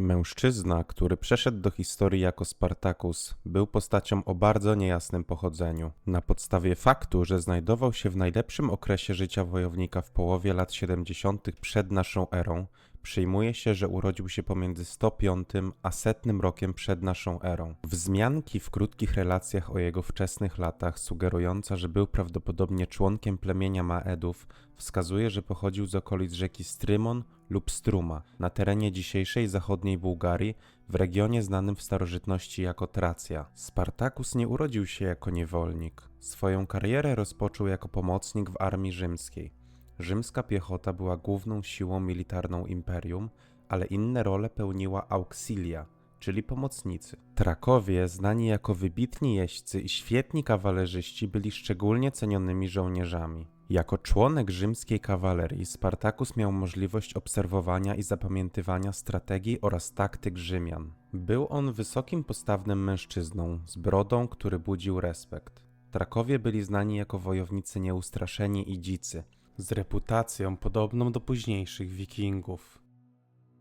Mężczyzna, który przeszedł do historii jako Spartacus, był postacią o bardzo niejasnym pochodzeniu. Na podstawie faktu, że znajdował się w najlepszym okresie życia wojownika w połowie lat 70. przed naszą erą, przyjmuje się, że urodził się pomiędzy 105 a 100 rokiem przed naszą erą. Wzmianki w krótkich relacjach o jego wczesnych latach, sugerująca, że był prawdopodobnie członkiem plemienia Maedów, wskazuje, że pochodził z okolic rzeki Strymon lub Struma, na terenie dzisiejszej zachodniej Bułgarii, w regionie znanym w starożytności jako Tracja. Spartacus nie urodził się jako niewolnik. Swoją karierę rozpoczął jako pomocnik w armii rzymskiej. Rzymska piechota była główną siłą militarną imperium, ale inne role pełniła auxilia, czyli pomocnicy. Trakowie, znani jako wybitni jeźdźcy i świetni kawalerzyści, byli szczególnie cenionymi żołnierzami. Jako członek rzymskiej kawalerii Spartacus miał możliwość obserwowania i zapamiętywania strategii oraz taktyk Rzymian. Był on wysokim postawnym mężczyzną z brodą, który budził respekt. Trakowie byli znani jako wojownicy nieustraszeni i dzicy, z reputacją podobną do późniejszych wikingów.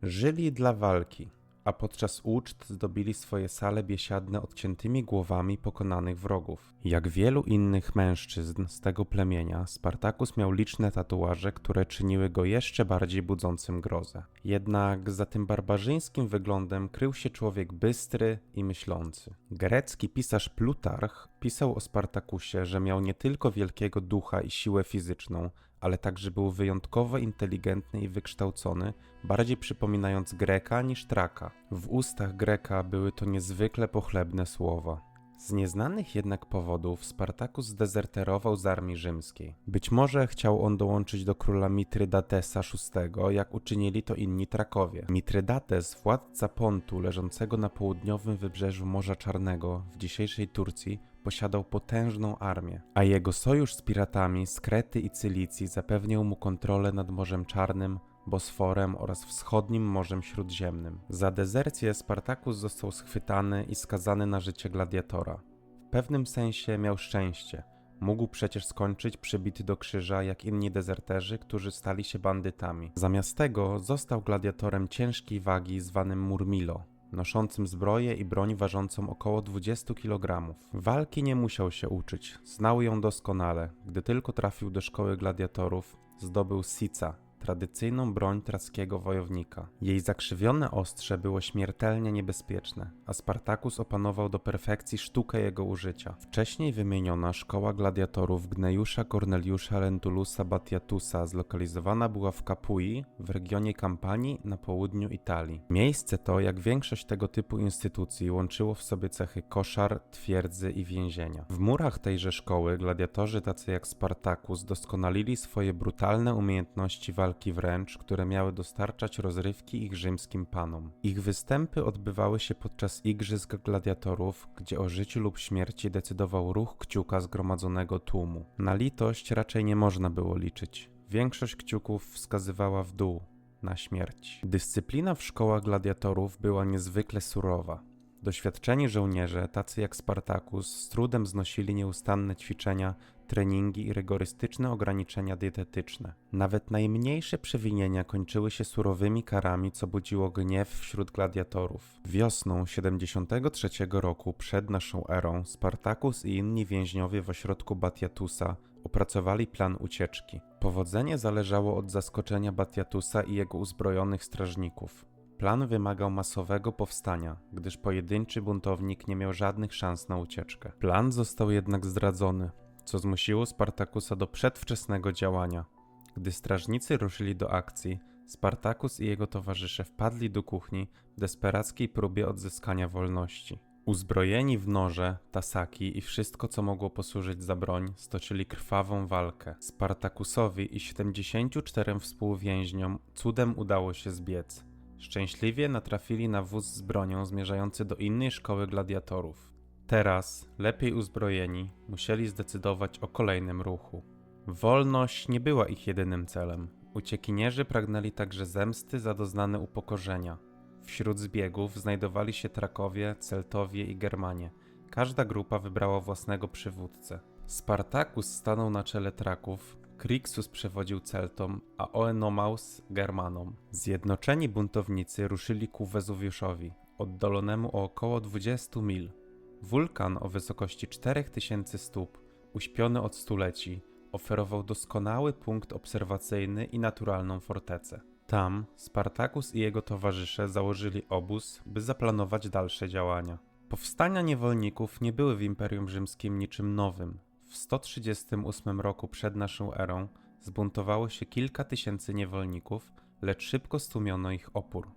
Żyli dla walki, a podczas uczt zdobili swoje sale biesiadne odciętymi głowami pokonanych wrogów. Jak wielu innych mężczyzn z tego plemienia, Spartacus miał liczne tatuaże, które czyniły go jeszcze bardziej budzącym grozę. Jednak za tym barbarzyńskim wyglądem krył się człowiek bystry i myślący. Grecki pisarz Plutarch pisał o Spartakusie, że miał nie tylko wielkiego ducha i siłę fizyczną, ale także był wyjątkowo inteligentny i wykształcony, bardziej przypominając Greka niż Traka. W ustach Greka były to niezwykle pochlebne słowa. Z nieznanych jednak powodów Spartacus zdezerterował z armii rzymskiej. Być może chciał on dołączyć do króla Mitrydatesa VI, jak uczynili to inni Trakowie. Mitrydates, władca Pontu leżącego na południowym wybrzeżu Morza Czarnego w dzisiejszej Turcji, posiadał potężną armię, a jego sojusz z piratami z Krety i Cylicji zapewniał mu kontrolę nad Morzem Czarnym, Bosforem oraz wschodnim Morzem Śródziemnym. Za dezercję Spartacus został schwytany i skazany na życie gladiatora. W pewnym sensie miał szczęście. Mógł przecież skończyć przybity do krzyża jak inni dezerterzy, którzy stali się bandytami. Zamiast tego został gladiatorem ciężkiej wagi zwanym Murmilo, noszącym zbroję i broń ważącą około 20 kg. Walki nie musiał się uczyć, znał ją doskonale. Gdy tylko trafił do szkoły gladiatorów, zdobył sica, tradycyjną broń trackiego wojownika. Jej zakrzywione ostrze było śmiertelnie niebezpieczne, a Spartacus opanował do perfekcji sztukę jego użycia. Wcześniej wymieniona szkoła gladiatorów Gnejusza Corneliusza Lentulusa Batiatusa zlokalizowana była w Capui w regionie Campanii na południu Italii. Miejsce to, jak większość tego typu instytucji, łączyło w sobie cechy koszar, twierdzy i więzienia. W murach tejże szkoły gladiatorzy tacy jak Spartacus doskonalili swoje brutalne umiejętności walki walki wręcz, które miały dostarczać rozrywki ich rzymskim panom. Ich występy odbywały się podczas igrzysk gladiatorów, gdzie o życiu lub śmierci decydował ruch kciuka zgromadzonego tłumu. Na litość raczej nie można było liczyć. Większość kciuków wskazywała w dół, na śmierć. Dyscyplina w szkołach gladiatorów była niezwykle surowa. Doświadczeni żołnierze, tacy jak Spartacus, z trudem znosili nieustanne ćwiczenia, treningi i rygorystyczne ograniczenia dietetyczne. Nawet najmniejsze przewinienia kończyły się surowymi karami, co budziło gniew wśród gladiatorów. Wiosną 73 roku przed naszą erą Spartacus i inni więźniowie w ośrodku Batiatusa opracowali plan ucieczki. Powodzenie zależało od zaskoczenia Batiatusa i jego uzbrojonych strażników. Plan wymagał masowego powstania, gdyż pojedynczy buntownik nie miał żadnych szans na ucieczkę. Plan został jednak zdradzony, co zmusiło Spartakusa do przedwczesnego działania. Gdy strażnicy ruszyli do akcji, Spartakus i jego towarzysze wpadli do kuchni w desperackiej próbie odzyskania wolności. Uzbrojeni w noże, tasaki i wszystko, co mogło posłużyć za broń, stoczyli krwawą walkę. Spartakusowi i 74 współwięźniom cudem udało się zbiec. Szczęśliwie natrafili na wóz z bronią zmierzający do innej szkoły gladiatorów. Teraz, lepiej uzbrojeni, musieli zdecydować o kolejnym ruchu. Wolność nie była ich jedynym celem. Uciekinierzy pragnęli także zemsty za doznane upokorzenia. Wśród zbiegów znajdowali się Trakowie, Celtowie i Germanie. Każda grupa wybrała własnego przywódcę. Spartacus stanął na czele Traków, Crixus przewodził Celtom, a Oenomaus Germanom. Zjednoczeni buntownicy ruszyli ku Wezuwiuszowi, oddalonemu o około 20 mil. Wulkan o wysokości 4000 stóp, uśpiony od stuleci, oferował doskonały punkt obserwacyjny i naturalną fortecę. Tam Spartacus i jego towarzysze założyli obóz, by zaplanować dalsze działania. Powstania niewolników nie były w Imperium Rzymskim niczym nowym. W 138 roku przed naszą erą zbuntowało się kilka tysięcy niewolników, lecz szybko stłumiono ich opór.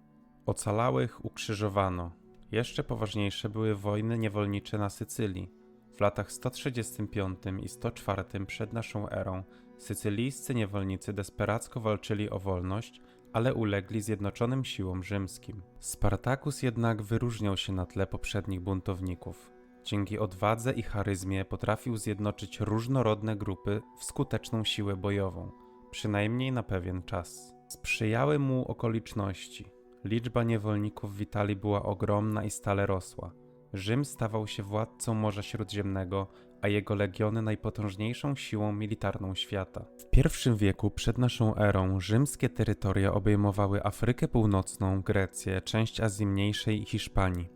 Ocalałych ukrzyżowano. Jeszcze poważniejsze były wojny niewolnicze na Sycylii. W latach 135 i 104 przed naszą erą sycylijscy niewolnicy desperacko walczyli o wolność, ale ulegli zjednoczonym siłom rzymskim. Spartacus jednak wyróżniał się na tle poprzednich buntowników. Dzięki odwadze i charyzmie potrafił zjednoczyć różnorodne grupy w skuteczną siłę bojową, przynajmniej na pewien czas. Sprzyjały mu okoliczności. Liczba niewolników w Italii była ogromna i stale rosła. Rzym stawał się władcą Morza Śródziemnego, a jego legiony najpotężniejszą siłą militarną świata. W pierwszym wieku przed naszą erą rzymskie terytoria obejmowały Afrykę Północną, Grecję, część Azji Mniejszej i Hiszpanii.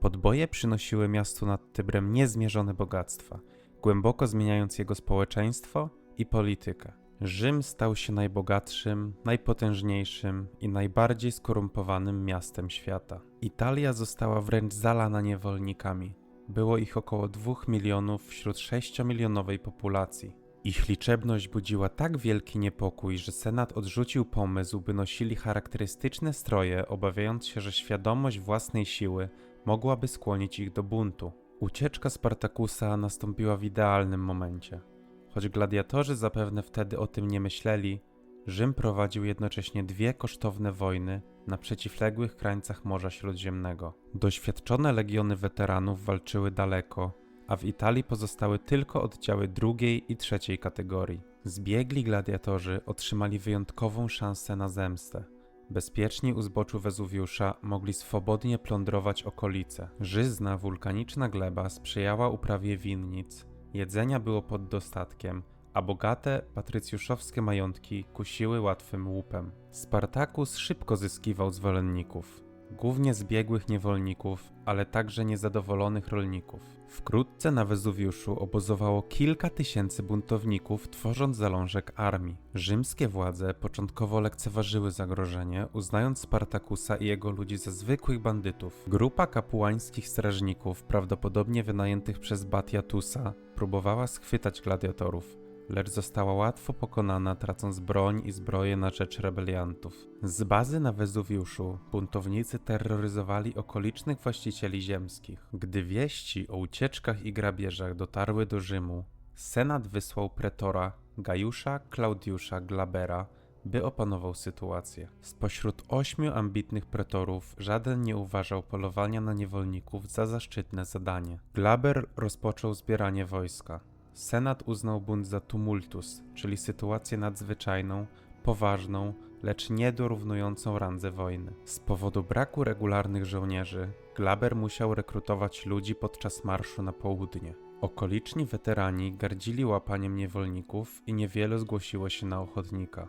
Podboje przynosiły miastu nad Tybrem niezmierzone bogactwa, głęboko zmieniając jego społeczeństwo i politykę. Rzym stał się najbogatszym, najpotężniejszym i najbardziej skorumpowanym miastem świata. Italia została wręcz zalana niewolnikami. Było ich około 2 milionów wśród 6-milionowej populacji. Ich liczebność budziła tak wielki niepokój, że Senat odrzucił pomysł, by nosili charakterystyczne stroje, obawiając się, że świadomość własnej siły mogłaby skłonić ich do buntu. Ucieczka Spartakusa nastąpiła w idealnym momencie. Choć gladiatorzy zapewne wtedy o tym nie myśleli, Rzym prowadził jednocześnie dwie kosztowne wojny na przeciwległych krańcach Morza Śródziemnego. Doświadczone legiony weteranów walczyły daleko, a w Italii pozostały tylko oddziały drugiej i trzeciej kategorii. Zbiegli gladiatorzy otrzymali wyjątkową szansę na zemstę. Bezpieczni u zboczu Wezuwiusza mogli swobodnie plądrować okolice. Żyzna, wulkaniczna gleba sprzyjała uprawie winnic, jedzenia było pod dostatkiem, a bogate, patrycjuszowskie majątki kusiły łatwym łupem. Spartacus szybko zyskiwał zwolenników, głównie zbiegłych niewolników, ale także niezadowolonych rolników. Wkrótce na Wezuwiuszu obozowało kilka tysięcy buntowników, tworząc zalążek armii. Rzymskie władze początkowo lekceważyły zagrożenie, uznając Spartakusa i jego ludzi za zwykłych bandytów. Grupa kapłańskich strażników, prawdopodobnie wynajętych przez Batiatusa, próbowała schwytać gladiatorów, lecz została łatwo pokonana, tracąc broń i zbroję na rzecz rebeliantów. Z bazy na Wezuwiuszu buntownicy terroryzowali okolicznych właścicieli ziemskich. Gdy wieści o ucieczkach i grabieżach dotarły do Rzymu, Senat wysłał pretora Gajusza Klaudiusza Glabera, by opanował sytuację. Spośród ośmiu ambitnych pretorów żaden nie uważał polowania na niewolników za zaszczytne zadanie. Glaber rozpoczął zbieranie wojska. Senat uznał bunt za tumultus, czyli sytuację nadzwyczajną, poważną, lecz nie dorównującą randze wojny. Z powodu braku regularnych żołnierzy, Glaber musiał rekrutować ludzi podczas marszu na południe. Okoliczni weterani gardzili łapaniem niewolników i niewiele zgłosiło się na ochotnika.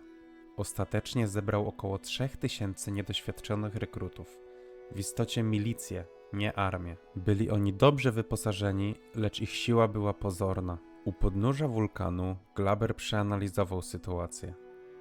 Ostatecznie zebrał około 3000 niedoświadczonych rekrutów. W istocie milicję, nie armię. Byli oni dobrze wyposażeni, lecz ich siła była pozorna. U podnóża wulkanu Glaber przeanalizował sytuację.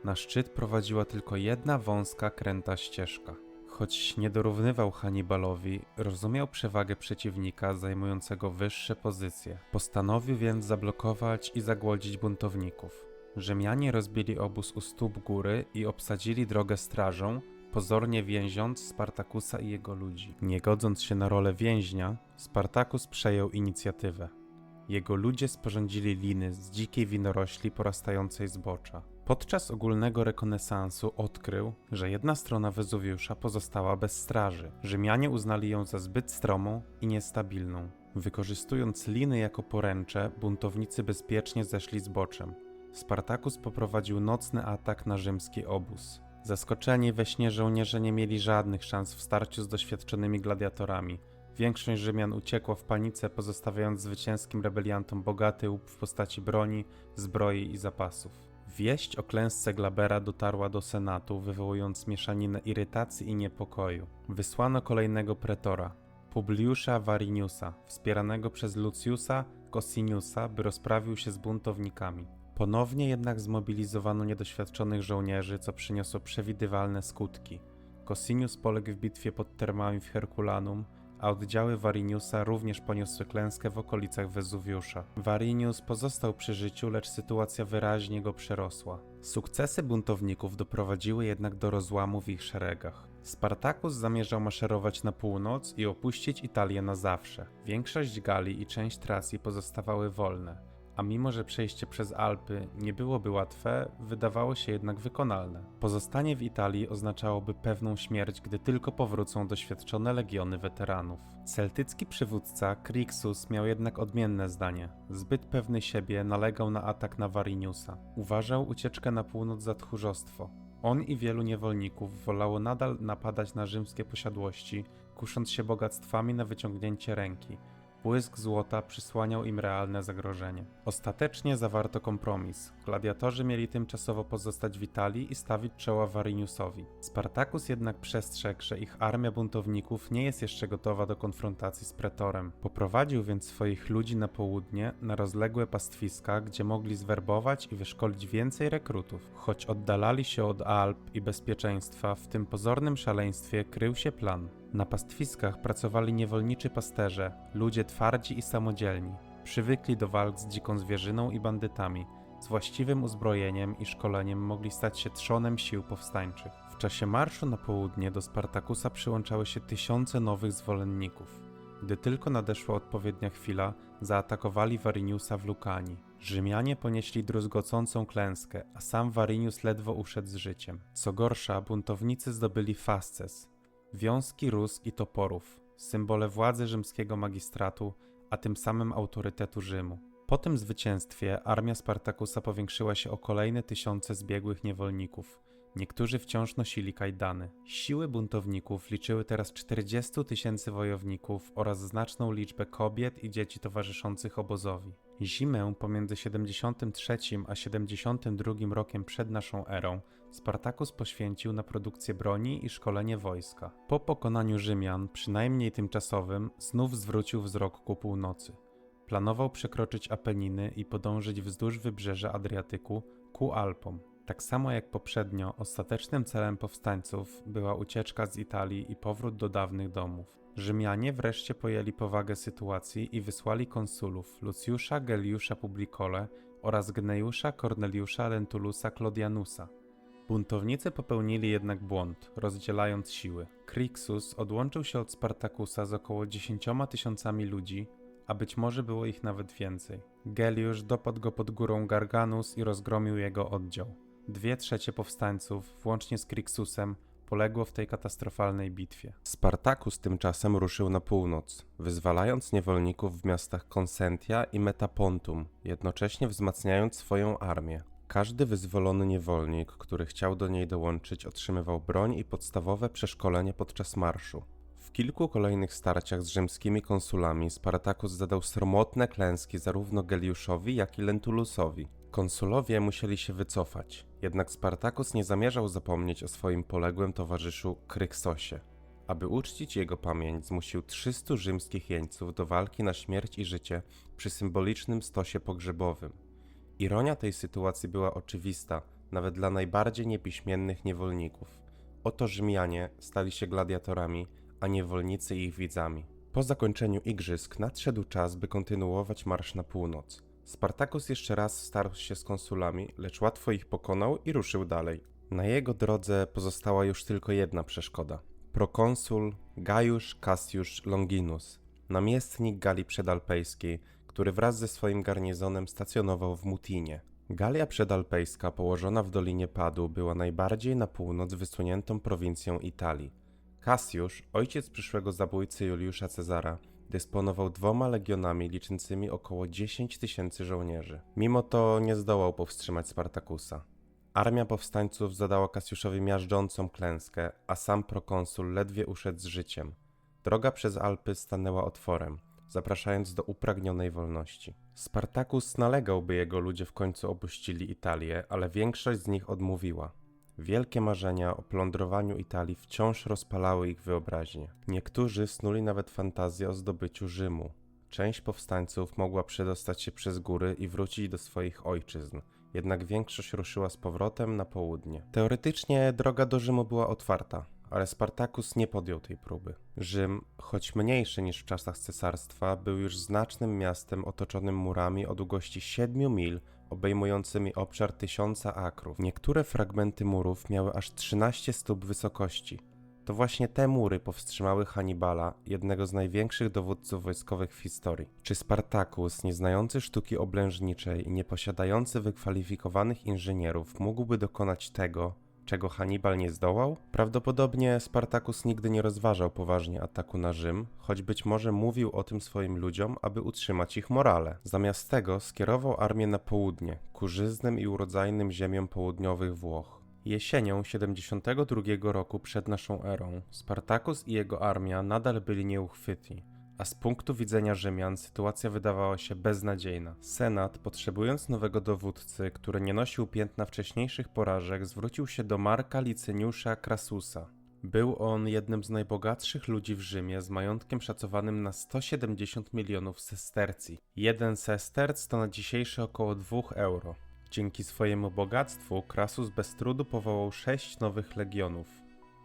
Na szczyt prowadziła tylko jedna wąska, kręta ścieżka. Choć nie dorównywał Hannibalowi, rozumiał przewagę przeciwnika zajmującego wyższe pozycje. Postanowił więc zablokować i zagłodzić buntowników. Rzymianie rozbili obóz u stóp góry i obsadzili drogę strażą, pozornie więziąc Spartakusa i jego ludzi. Nie godząc się na rolę więźnia, Spartakus przejął inicjatywę. Jego ludzie sporządzili liny z dzikiej winorośli porastającej zbocza. Podczas ogólnego rekonesansu odkrył, że jedna strona Wezuwiusza pozostała bez straży. Rzymianie uznali ją za zbyt stromą i niestabilną. Wykorzystując liny jako poręcze, buntownicy bezpiecznie zeszli zboczem. Spartacus poprowadził nocny atak na rzymski obóz. Zaskoczeni we śnie żołnierze nie mieli żadnych szans w starciu z doświadczonymi gladiatorami. Większość Rzymian uciekła w panice, pozostawiając zwycięskim rebeliantom bogaty łup w postaci broni, zbroi i zapasów. Wieść o klęsce Glabera dotarła do Senatu, wywołując mieszaninę irytacji i niepokoju. Wysłano kolejnego pretora, Publiusza Variniusa, wspieranego przez Luciusa Cosiniusa, by rozprawił się z buntownikami. Ponownie jednak zmobilizowano niedoświadczonych żołnierzy, co przyniosło przewidywalne skutki. Cosinius poległ w bitwie pod termami w Herculanum, a oddziały Variniusa również poniosły klęskę w okolicach Wezuwiusza. Varinius pozostał przy życiu, lecz sytuacja wyraźnie go przerosła. Sukcesy buntowników doprowadziły jednak do rozłamu w ich szeregach. Spartacus zamierzał maszerować na północ i opuścić Italię na zawsze. Większość Galii i część Tracji pozostawały wolne a mimo że przejście przez Alpy nie byłoby łatwe, wydawało się jednak wykonalne. Pozostanie w Italii oznaczałoby pewną śmierć, gdy tylko powrócą doświadczone legiony weteranów. Celtycki przywódca Crixus miał jednak odmienne zdanie. Zbyt pewny siebie nalegał na atak na Variniusa. Uważał ucieczkę na północ za tchórzostwo. On i wielu niewolników wolało nadal napadać na rzymskie posiadłości, kusząc się bogactwami na wyciągnięcie ręki. Błysk złota przysłaniał im realne zagrożenie. Ostatecznie zawarto kompromis. Gladiatorzy mieli tymczasowo pozostać w Italii i stawić czoła Variniusowi. Spartacus jednak przestrzegł, że ich armia buntowników nie jest jeszcze gotowa do konfrontacji z pretorem. Poprowadził więc swoich ludzi na południe, na rozległe pastwiska, gdzie mogli zwerbować i wyszkolić więcej rekrutów. Choć oddalali się od Alp i bezpieczeństwa, w tym pozornym szaleństwie krył się plan. Na pastwiskach pracowali niewolniczy pasterze, ludzie twardzi i samodzielni, przywykli do walk z dziką zwierzyną i bandytami. Z właściwym uzbrojeniem i szkoleniem mogli stać się trzonem sił powstańczych. W czasie marszu na południe do Spartakusa przyłączały się tysiące nowych zwolenników. Gdy tylko nadeszła odpowiednia chwila, zaatakowali Variniusa w Lukani. Rzymianie ponieśli druzgocącą klęskę, a sam Varinius ledwo uszedł z życiem. Co gorsza, buntownicy zdobyli Fasces, wiązki rózg i toporów, symbole władzy rzymskiego magistratu, a tym samym autorytetu Rzymu. Po tym zwycięstwie armia Spartakusa powiększyła się o kolejne tysiące zbiegłych niewolników. Niektórzy wciąż nosili kajdany. Siły buntowników liczyły teraz 40 tysięcy wojowników oraz znaczną liczbę kobiet i dzieci towarzyszących obozowi. Zimę pomiędzy 73 a 72 rokiem przed naszą erą Spartacus poświęcił na produkcję broni i szkolenie wojska. Po pokonaniu Rzymian, przynajmniej tymczasowym, znów zwrócił wzrok ku północy. Planował przekroczyć Apeniny i podążyć wzdłuż wybrzeża Adriatyku ku Alpom. Tak samo jak poprzednio, ostatecznym celem powstańców była ucieczka z Italii i powrót do dawnych domów. Rzymianie wreszcie pojęli powagę sytuacji i wysłali konsulów Luciusza Geliusza Publicole oraz Gnejusza Corneliusza Lentulusa Clodianusa. Buntownicy popełnili jednak błąd, rozdzielając siły. Crixus odłączył się od Spartakusa z około 10 tysiącami ludzi, a być może było ich nawet więcej. Geliusz dopadł go pod górą Garganus i rozgromił jego oddział. Dwie trzecie powstańców, włącznie z Crixusem, poległo w tej katastrofalnej bitwie. Spartacus tymczasem ruszył na północ, wyzwalając niewolników w miastach Konsentia i Metapontum, jednocześnie wzmacniając swoją armię. Każdy wyzwolony niewolnik, który chciał do niej dołączyć, otrzymywał broń i podstawowe przeszkolenie podczas marszu. W kilku kolejnych starciach z rzymskimi konsulami Spartacus zadał sromotne klęski zarówno Geliuszowi, jak i Lentulusowi. Konsulowie musieli się wycofać, jednak Spartacus nie zamierzał zapomnieć o swoim poległym towarzyszu Kryksosie. Aby uczcić jego pamięć, zmusił 300 rzymskich jeńców do walki na śmierć i życie przy symbolicznym stosie pogrzebowym. Ironia tej sytuacji była oczywista, nawet dla najbardziej niepiśmiennych niewolników. Oto Rzymianie stali się gladiatorami, a niewolnicy ich widzami. Po zakończeniu igrzysk nadszedł czas, by kontynuować marsz na północ. Spartacus jeszcze raz starł się z konsulami, lecz łatwo ich pokonał i ruszył dalej. Na jego drodze pozostała już tylko jedna przeszkoda. Prokonsul Gaius Cassius Longinus, namiestnik Galii Przedalpejskiej, który wraz ze swoim garnizonem stacjonował w Mutinie. Galia Przedalpejska, położona w Dolinie Padu, była najbardziej na północ wysuniętą prowincją Italii. Cassius, ojciec przyszłego zabójcy Juliusza Cezara, dysponował dwoma legionami liczącymi około 10 tysięcy żołnierzy. Mimo to nie zdołał powstrzymać Spartakusa. Armia powstańców zadała Kasiuszowi miażdżącą klęskę, a sam prokonsul ledwie uszedł z życiem. Droga przez Alpy stanęła otworem, zapraszając do upragnionej wolności. Spartacus nalegał, by jego ludzie w końcu opuścili Italię, ale większość z nich odmówiła. Wielkie marzenia o plądrowaniu Italii wciąż rozpalały ich wyobraźnię. Niektórzy snuli nawet fantazję o zdobyciu Rzymu. Część powstańców mogła przedostać się przez góry i wrócić do swoich ojczyzn, jednak większość ruszyła z powrotem na południe. Teoretycznie droga do Rzymu była otwarta, ale Spartacus nie podjął tej próby. Rzym, choć mniejszy niż w czasach cesarstwa, był już znacznym miastem otoczonym murami o długości 7 mil, obejmującymi obszar tysiąca akrów. Niektóre fragmenty murów miały aż 13 stóp wysokości. To właśnie te mury powstrzymały Hannibala, jednego z największych dowódców wojskowych w historii. Czy Spartacus, nieznający sztuki oblężniczej i nieposiadający wykwalifikowanych inżynierów, mógłby dokonać tego, czego Hannibal nie zdołał? Prawdopodobnie Spartacus nigdy nie rozważał poważnie ataku na Rzym, choć być może mówił o tym swoim ludziom, aby utrzymać ich morale. Zamiast tego skierował armię na południe, ku żyznym i urodzajnym ziemiom południowych Włoch. Jesienią 72 roku przed naszą erą Spartacus i jego armia nadal byli nieuchwytni, a z punktu widzenia Rzymian sytuacja wydawała się beznadziejna. Senat, potrzebując nowego dowódcy, który nie nosił piętna wcześniejszych porażek, zwrócił się do Marka Licyniusza Crassusa. Był on jednym z najbogatszych ludzi w Rzymie z majątkiem szacowanym na 170 milionów sestercji. Jeden sesterc to na dzisiejsze około 2 euro. Dzięki swojemu bogactwu Krasus bez trudu powołał sześć nowych legionów.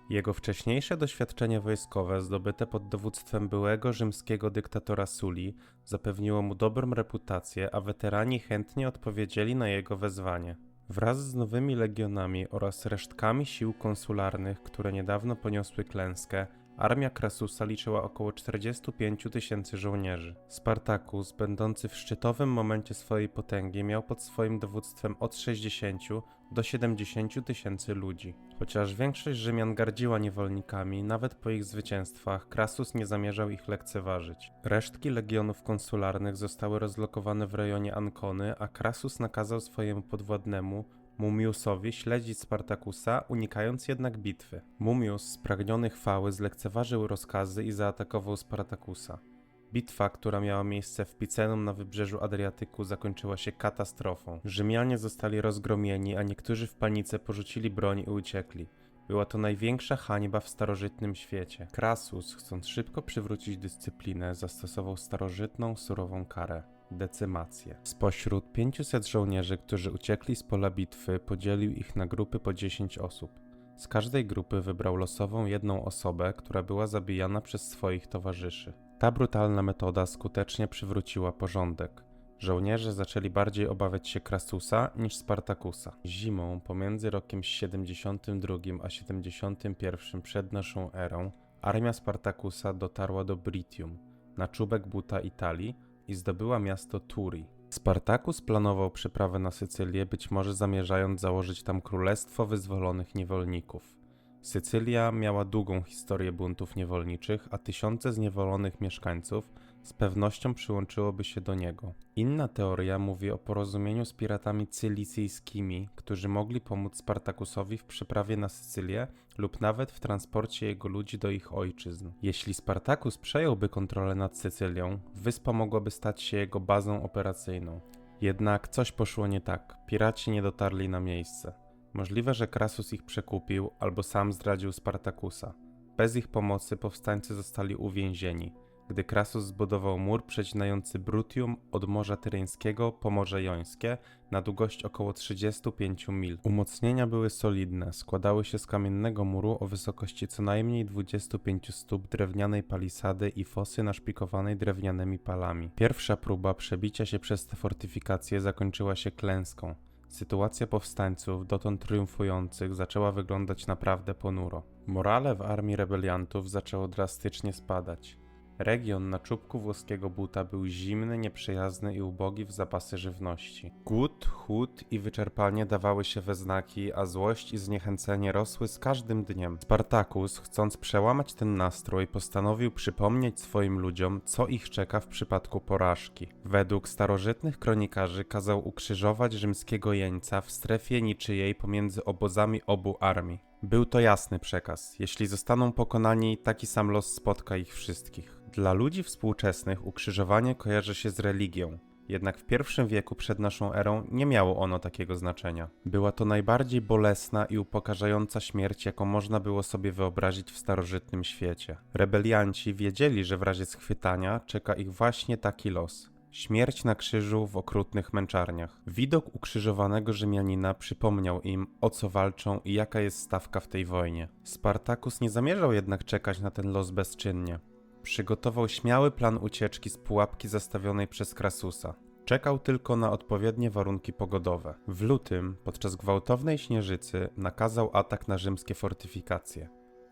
Jego wcześniejsze doświadczenie wojskowe, zdobyte pod dowództwem byłego rzymskiego dyktatora Suli, zapewniło mu dobrą reputację, a weterani chętnie odpowiedzieli na jego wezwanie. Wraz z nowymi legionami oraz resztkami sił konsularnych, które niedawno poniosły klęskę, Armia Krasusa liczyła około 45 tysięcy żołnierzy. Spartacus, będący w szczytowym momencie swojej potęgi, miał pod swoim dowództwem od 60 do 70 tysięcy ludzi. Chociaż większość Rzymian gardziła niewolnikami, nawet po ich zwycięstwach, Krasus nie zamierzał ich lekceważyć. Resztki legionów konsularnych zostały rozlokowane w rejonie Ancony, a Krasus nakazał swojemu podwładnemu Mumiusowi śledzić Spartakusa, unikając jednak bitwy. Mumius, spragniony chwały, zlekceważył rozkazy i zaatakował Spartakusa. Bitwa, która miała miejsce w Picenum na wybrzeżu Adriatyku, zakończyła się katastrofą. Rzymianie zostali rozgromieni, a niektórzy w panice porzucili broń i uciekli. Była to największa hańba w starożytnym świecie. Krasus, chcąc szybko przywrócić dyscyplinę, zastosował starożytną, surową karę decymację. Spośród 500 żołnierzy, którzy uciekli z pola bitwy, podzielił ich na grupy po 10 osób. Z każdej grupy wybrał losową jedną osobę, która była zabijana przez swoich towarzyszy. Ta brutalna metoda skutecznie przywróciła porządek. Żołnierze zaczęli bardziej obawiać się Krasusa niż Spartakusa. Zimą pomiędzy rokiem 72 a 71 przed naszą erą armia Spartakusa dotarła do Britium, na czubek buta Italii, i zdobyła miasto Turi. Spartacus planował przeprawę na Sycylię, być może zamierzając założyć tam królestwo wyzwolonych niewolników. Sycylia miała długą historię buntów niewolniczych, a tysiące zniewolonych mieszkańców z pewnością przyłączyłoby się do niego. Inna teoria mówi o porozumieniu z piratami cylicyjskimi, którzy mogli pomóc Spartakusowi w przeprawie na Sycylię lub nawet w transporcie jego ludzi do ich ojczyzn. Jeśli Spartakus przejąłby kontrolę nad Sycylią, wyspa mogłaby stać się jego bazą operacyjną. Jednak coś poszło nie tak. Piraci nie dotarli na miejsce. Możliwe, że Krasus ich przekupił albo sam zdradził Spartakusa. Bez ich pomocy powstańcy zostali uwięzieni gdy Krasus zbudował mur przecinający Brutium od Morza Tyryńskiego po Morze Jońskie na długość około 35 mil. Umocnienia były solidne, składały się z kamiennego muru o wysokości co najmniej 25 stóp drewnianej palisady i fosy naszpikowanej drewnianymi palami. Pierwsza próba przebicia się przez te fortyfikacje zakończyła się klęską. Sytuacja powstańców, dotąd triumfujących, zaczęła wyglądać naprawdę ponuro. Morale w armii rebeliantów zaczęło drastycznie spadać. Region na czubku włoskiego buta był zimny, nieprzyjazny i ubogi w zapasy żywności. Głód, chłód i wyczerpanie dawały się we znaki, a złość i zniechęcenie rosły z każdym dniem. Spartacus, chcąc przełamać ten nastrój, postanowił przypomnieć swoim ludziom, co ich czeka w przypadku porażki. Według starożytnych kronikarzy kazał ukrzyżować rzymskiego jeńca w strefie niczyjej pomiędzy obozami obu armii. Był to jasny przekaz. Jeśli zostaną pokonani, taki sam los spotka ich wszystkich. Dla ludzi współczesnych ukrzyżowanie kojarzy się z religią, jednak w pierwszym wieku przed naszą erą nie miało ono takiego znaczenia. Była to najbardziej bolesna i upokarzająca śmierć, jaką można było sobie wyobrazić w starożytnym świecie. Rebelianci wiedzieli, że w razie schwytania czeka ich właśnie taki los. Śmierć na krzyżu w okrutnych męczarniach. Widok ukrzyżowanego Rzymianina przypomniał im, o co walczą i jaka jest stawka w tej wojnie. Spartakus nie zamierzał jednak czekać na ten los bezczynnie. Przygotował śmiały plan ucieczki z pułapki zastawionej przez Krasusa. Czekał tylko na odpowiednie warunki pogodowe. W lutym, podczas gwałtownej śnieżycy, nakazał atak na rzymskie fortyfikacje.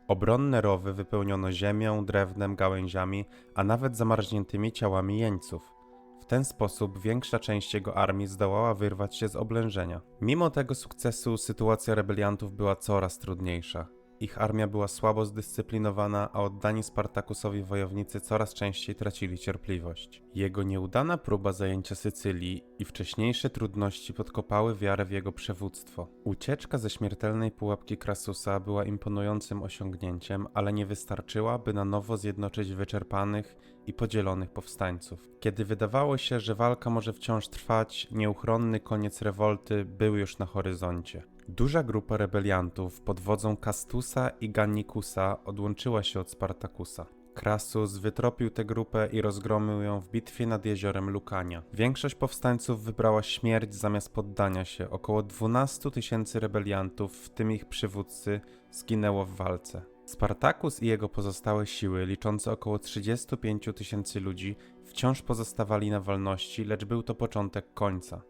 Obronne rowy wypełniono ziemią, drewnem, gałęziami, a nawet zamarzniętymi ciałami jeńców. W ten sposób większa część jego armii zdołała wyrwać się z oblężenia. Mimo tego sukcesu sytuacja rebeliantów była coraz trudniejsza. Ich armia była słabo zdyscyplinowana, a oddani Spartakusowi wojownicy coraz częściej tracili cierpliwość. Jego nieudana próba zajęcia Sycylii i wcześniejsze trudności podkopały wiarę w jego przywództwo. Ucieczka ze śmiertelnej pułapki Krasusa była imponującym osiągnięciem, ale nie wystarczyła, by na nowo zjednoczyć wyczerpanych i podzielonych powstańców. Kiedy wydawało się, że walka może wciąż trwać, nieuchronny koniec rewolty był już na horyzoncie. Duża grupa rebeliantów pod wodzą Kastusa i Gannikusa odłączyła się od Spartakusa. Krasus wytropił tę grupę i rozgromił ją w bitwie nad jeziorem Lukania. Większość powstańców wybrała śmierć zamiast poddania się. Około 12 tysięcy rebeliantów, w tym ich przywódcy, zginęło w walce. Spartakus i jego pozostałe siły, liczące około 35 tysięcy ludzi, wciąż pozostawali na wolności, lecz był to początek końca.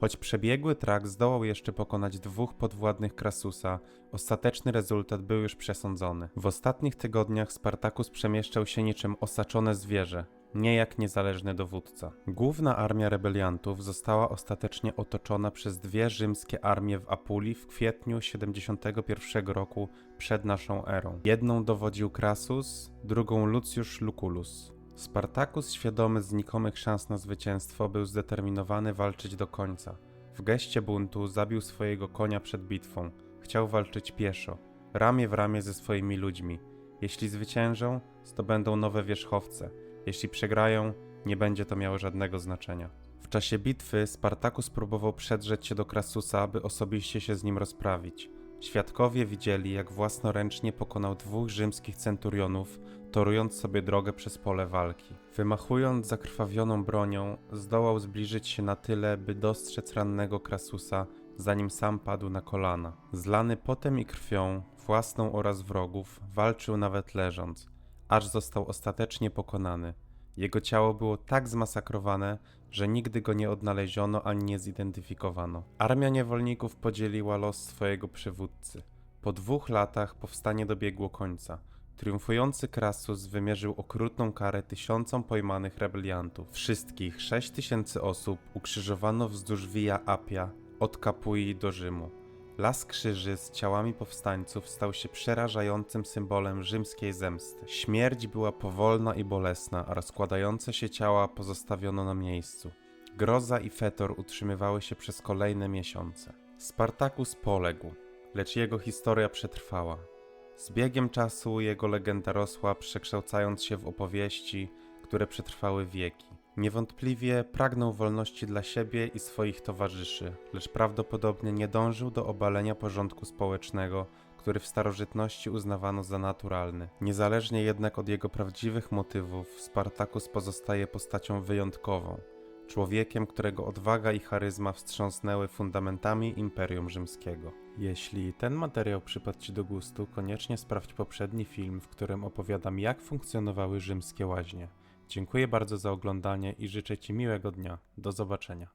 Choć przebiegły trak zdołał jeszcze pokonać dwóch podwładnych Krasusa, ostateczny rezultat był już przesądzony. W ostatnich tygodniach Spartakus przemieszczał się niczym osaczone zwierzę, nie jak niezależny dowódca. Główna armia rebeliantów została ostatecznie otoczona przez dwie rzymskie armie w Apulii w kwietniu 71 roku przed naszą erą. Jedną dowodził Krasus, drugą Lucius Lucullus. Spartakus, świadomy znikomych szans na zwycięstwo, był zdeterminowany walczyć do końca. W geście buntu zabił swojego konia przed bitwą. Chciał walczyć pieszo, ramię w ramię ze swoimi ludźmi. Jeśli zwyciężą, zdobędą nowe wierzchowce. Jeśli przegrają, nie będzie to miało żadnego znaczenia. W czasie bitwy Spartakus próbował przedrzeć się do Krasusa, by osobiście się z nim rozprawić. Świadkowie widzieli, jak własnoręcznie pokonał dwóch rzymskich centurionów, torując sobie drogę przez pole walki. Wymachując zakrwawioną bronią, zdołał zbliżyć się na tyle, by dostrzec rannego Krasusa, zanim sam padł na kolana. Zlany potem i krwią, własną oraz wrogów, walczył nawet leżąc, aż został ostatecznie pokonany. Jego ciało było tak zmasakrowane, że nigdy go nie odnaleziono ani nie zidentyfikowano. Armia niewolników podzieliła los swojego przywódcy. Po dwóch latach powstanie dobiegło końca. Triumfujący Krasus wymierzył okrutną karę tysiącom pojmanych rebeliantów. Wszystkich sześć tysięcy osób ukrzyżowano wzdłuż Via Appia od Kapui do Rzymu. Las krzyży z ciałami powstańców stał się przerażającym symbolem rzymskiej zemsty. Śmierć była powolna i bolesna, a rozkładające się ciała pozostawiono na miejscu. Groza i fetor utrzymywały się przez kolejne miesiące. Spartakus poległ, lecz jego historia przetrwała. Z biegiem czasu jego legenda rosła, przekształcając się w opowieści, które przetrwały wieki. Niewątpliwie pragnął wolności dla siebie i swoich towarzyszy, lecz prawdopodobnie nie dążył do obalenia porządku społecznego, który w starożytności uznawano za naturalny. Niezależnie jednak od jego prawdziwych motywów, Spartakus pozostaje postacią wyjątkową, człowiekiem, którego odwaga i charyzma wstrząsnęły fundamentami Imperium Rzymskiego. Jeśli ten materiał przypadł Ci do gustu, koniecznie sprawdź poprzedni film, w którym opowiadam, jak funkcjonowały rzymskie łaźnie. Dziękuję bardzo za oglądanie i życzę Ci miłego dnia. Do zobaczenia.